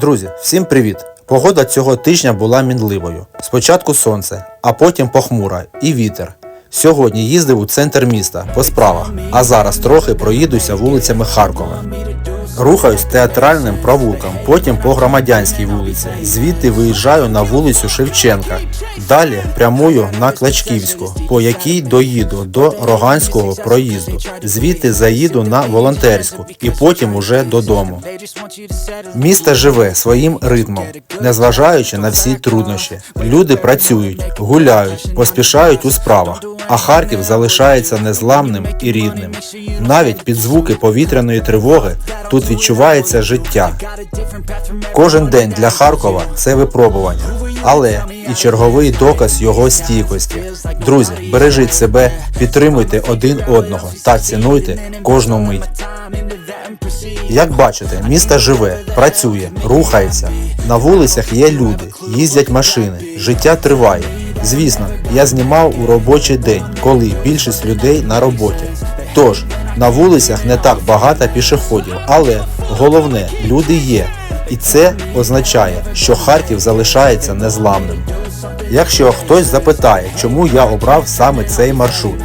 Друзі, всім привіт! Погода цього тижня була мінливою. Спочатку сонце, а потім похмура і вітер. Сьогодні їздив у центр міста по справах, а зараз трохи проїдуся вулицями Харкова. Рухаюсь театральним провулком, потім по громадянській вулиці. Звідти виїжджаю на вулицю Шевченка. Далі прямую на Клачківську, по якій доїду до Роганського проїзду. Звідти заїду на волонтерську і потім уже додому. Місто живе своїм ритмом, незважаючи на всі труднощі. Люди працюють, гуляють, поспішають у справах, а Харків залишається незламним і рідним. Навіть під звуки повітряної тривоги тут відчувається життя. Кожен день для Харкова це випробування, але і черговий доказ його стійкості. Друзі, бережіть себе, підтримуйте один одного та цінуйте кожну мить. Як бачите, місто живе, працює, рухається. На вулицях є люди, їздять машини, життя триває. Звісно, я знімав у робочий день, коли більшість людей на роботі. Тож, на вулицях не так багато пішоходів, але головне, люди є. І це означає, що Харків залишається незламним. Якщо хтось запитає, чому я обрав саме цей маршрут,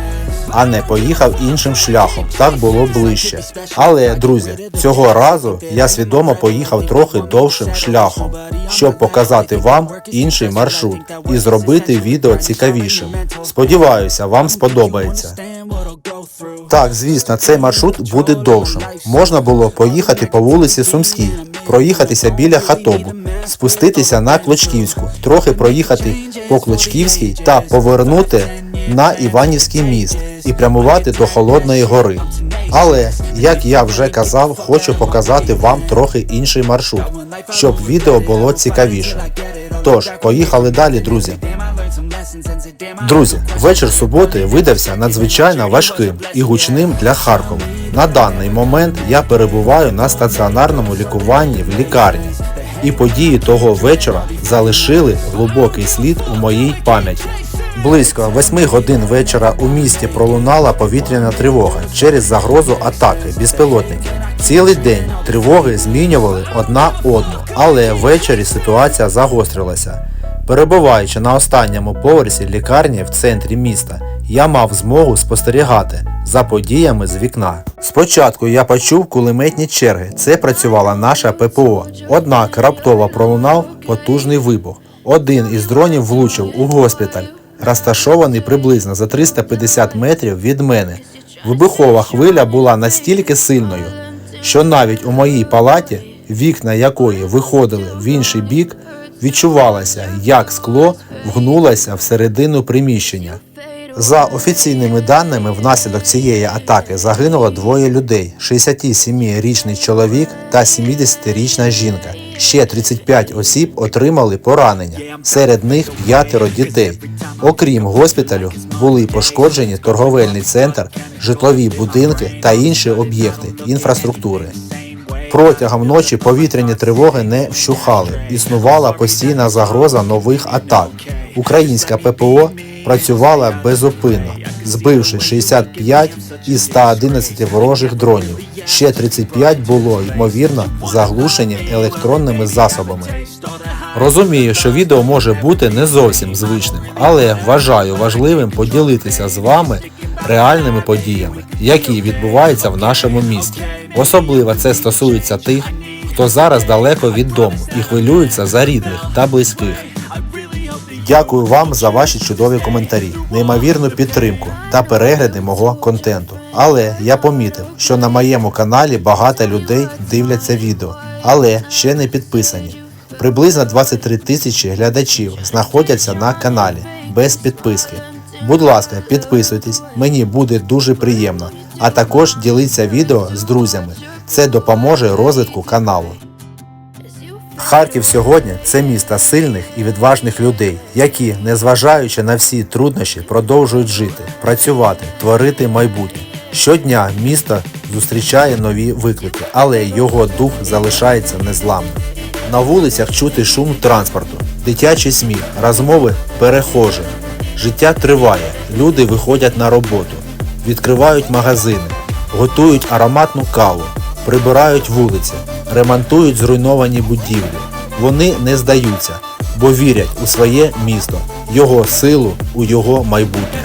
а не поїхав іншим шляхом, так було ближче. Але, друзі, цього разу я свідомо поїхав трохи довшим шляхом, щоб показати вам інший маршрут і зробити відео цікавішим. Сподіваюся, вам сподобається. Так, звісно, цей маршрут буде довшим. Можна було поїхати по вулиці Сумській, проїхатися біля Хатобу, спуститися на Клочківську, трохи проїхати по Клочківській та повернути на Іванівський міст і прямувати до Холодної гори. Але, як я вже казав, хочу показати вам трохи інший маршрут, щоб відео було цікавіше. Тож, поїхали далі, друзі. Друзі, вечір суботи видався надзвичайно важким і гучним для Харкова. На даний момент я перебуваю на стаціонарному лікуванні в лікарні, і події того вечора залишили глибокий слід у моїй пам'яті. Близько 8 годин вечора у місті пролунала повітряна тривога через загрозу атаки безпілотників. Цілий день тривоги змінювали одна одну, але ввечері ситуація загострилася. Перебуваючи на останньому поверсі лікарні в центрі міста, я мав змогу спостерігати за подіями з вікна. Спочатку я почув кулеметні черги, це працювала наша ППО. Однак раптово пролунав потужний вибух. Один із дронів влучив у госпіталь, розташований приблизно за 350 метрів від мене. Вибухова хвиля була настільки сильною, що навіть у моїй палаті, вікна якої виходили в інший бік, відчувалося, як скло вгнулося всередину приміщення. За офіційними даними, внаслідок цієї атаки загинуло двоє людей: 67-річний чоловік та 70-річна жінка. Ще 35 осіб отримали поранення. Серед них п'ятеро дітей. Окрім госпіталю, були пошкоджені торговельний центр, житлові будинки та інші об'єкти інфраструктури. Протягом ночі повітряні тривоги не вщухали. Існувала постійна загроза нових атак. Українська ППО працювала безупинно, збивши 65 із 111 ворожих дронів. Ще 35 було, ймовірно, заглушені електронними засобами. Розумію, що відео може бути не зовсім звичним, але вважаю важливим поділитися з вами реальними подіями, які відбуваються в нашому місті. Особливо це стосується тих, хто зараз далеко від дому і хвилюється за рідних та близьких. Дякую вам за ваші чудові коментарі, неймовірну підтримку та перегляди мого контенту. Але я помітив, що на моєму каналі багато людей дивляться відео, але ще не підписані. Приблизно 23 тисячі глядачів знаходяться на каналі без підписки. Будь ласка, підписуйтесь, мені буде дуже приємно, а також діліться відео з друзями. Це допоможе розвитку каналу. Харків сьогодні це місто сильних і відважних людей, які, незважаючи на всі труднощі, продовжують жити, працювати, творити майбутнє. Щодня місто зустрічає нові виклики, але його дух залишається незламним. На вулицях чути шум транспорту, дитячий сміх, розмови перехожих. Життя триває, люди виходять на роботу, відкривають магазини, готують ароматну каву, прибирають вулиці. Ремонтують зруйновані будівлі. Вони не здаються, бо вірять у своє місто, його силу, у його майбутнє.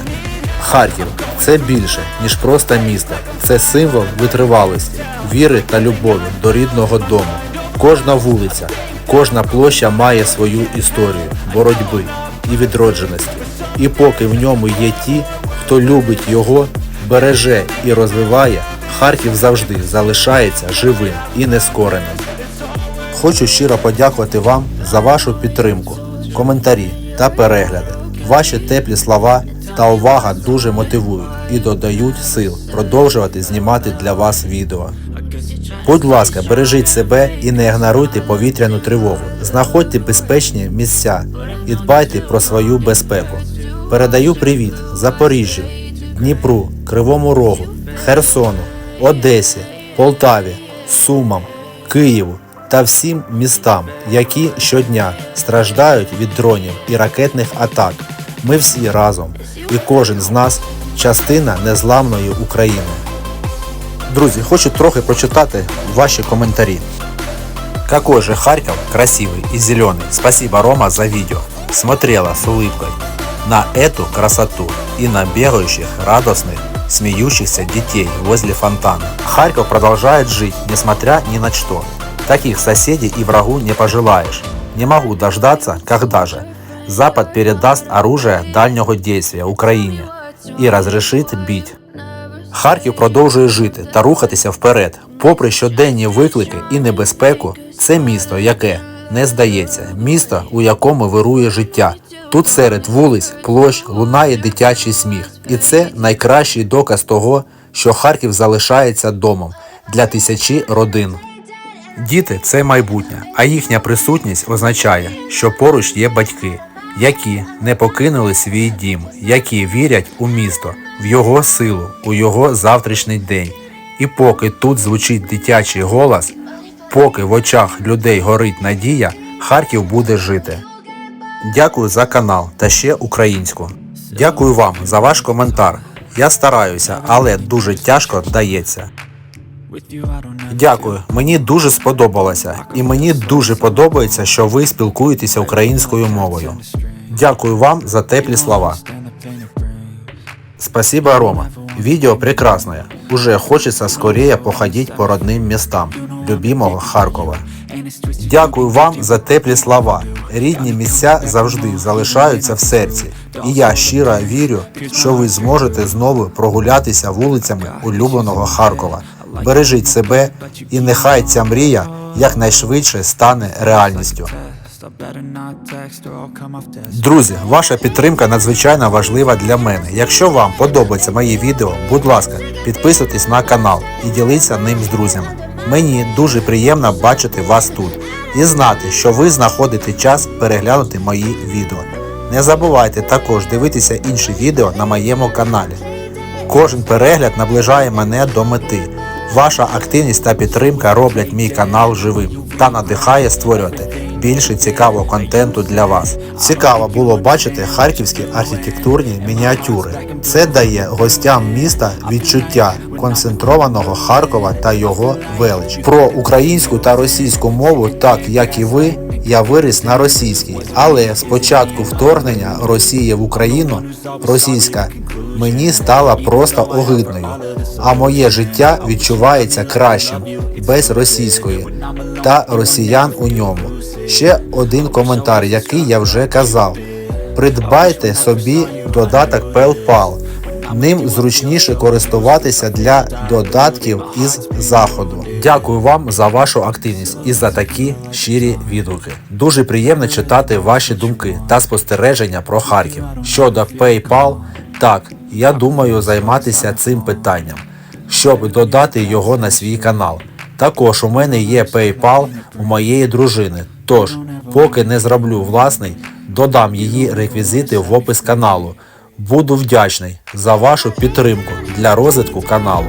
Харків це більше, ніж просто місто. Це символ витривалості, віри та любові до рідного дому. Кожна вулиця, кожна площа має свою історію боротьби і відродженості. І поки в ньому є ті, хто любить його, береже і розвиває, Харків завжди залишається живим і нескореним. Хочу щиро подякувати вам за вашу підтримку, коментарі та перегляди. Ваші теплі слова та увага дуже мотивують і додають сил продовжувати знімати для вас відео. Будь ласка, бережіть себе і не ігноруйте повітряну тривогу. Знаходьте безпечні місця і дбайте про свою безпеку. Передаю привіт Запоріжжю, Дніпру, Кривому Рогу, Херсону, Одесі, Полтаві, Сумам, Києву та всім містам, які щодня страждають від дронів і ракетних атак. Ми всі разом, і кожен з нас частина незламної України. Друзі, хочу трохи прочитати ваші коментарі. Какой же Харьков красивый и зеленый. Спасибо, Рома, за видео. Смотрела с улыбкой на эту красоту и на бегающих, радостных, смеющихся детей возле фонтана. Харьков продолжает жить, несмотря ни на что. Таких соседей и врагу не пожелаешь. Не могу дождаться, когда же Запад передаст оружие дальнего действия Украине и разрешит бить. Харків продовжує жити та рухатися вперед. Попри щоденні виклики і небезпеку, це місто, яке не здається, місто, у якому вирує життя. Тут серед вулиць, площ лунає дитячий сміх. І це найкращий доказ того, що Харків залишається домом для тисячі родин. Діти це майбутнє, а їхня присутність означає, що поруч є батьки, які не покинули свій дім, які вірять у місто, в його силу, у його завтрашній день. І поки тут звучить дитячий голос, поки в очах людей горить надія, Харків буде жити. Дякую за канал та ще українську. Дякую вам за ваш коментар. Я стараюся, але дуже тяжко дається. Дякую, мені дуже сподобалося, і мені дуже подобається, що ви спілкуєтеся українською мовою. Дякую вам за теплі слова. Спасибо, Рома. Видео прекрасное. Уже хочется скорее походить по родным местам любимого Харкова. Дякую вам за теплі слова. Рідні місця завжди залишаються в серці. І я щиро вірю, що ви зможете знову прогулятися вулицями улюбленого Харкова. Бережіть себе і нехай ця мрія якнайшвидше стане реальністю. Друзі, ваша підтримка надзвичайно важлива для мене. Якщо вам подобаються мої відео, будь ласка, підписуйтесь на канал і діліться ним з друзями. Мені дуже приємно бачити вас тут і знати, що ви знаходите час переглянути мої відео. Не забувайте також дивитися інші відео на моєму каналі. Кожен перегляд наближає мене до мети. Ваша активність та підтримка роблять мій канал живим та надихає створювати більше цікавого контенту для вас. Цікаво було бачити харківські архітектурні мініатюри. Це дає гостям міста відчуття концентрованого Харкова та його велич. Про українську та російську мову, так як і ви, я виріс на російській, але з початку вторгнення Росії в Україну російська мені стала просто огидною, а моє життя відчувається кращим без російської та росіян у ньому. Ще один коментар, який я вже казав. Придбайте собі додаток PayPal. Ним зручніше користуватися для додатків із заходу. Дякую вам за вашу активність і за такі щирі відгуки. Дуже приємно читати ваші думки та спостереження про Харків. Щодо PayPal, так, я думаю займатися цим питанням, щоб додати його на свій канал. Також у мене є PayPal у моєї дружини. Тож, поки не зроблю власний, додам її реквізити в опис каналу. Буду вдячний за вашу підтримку для розвитку каналу.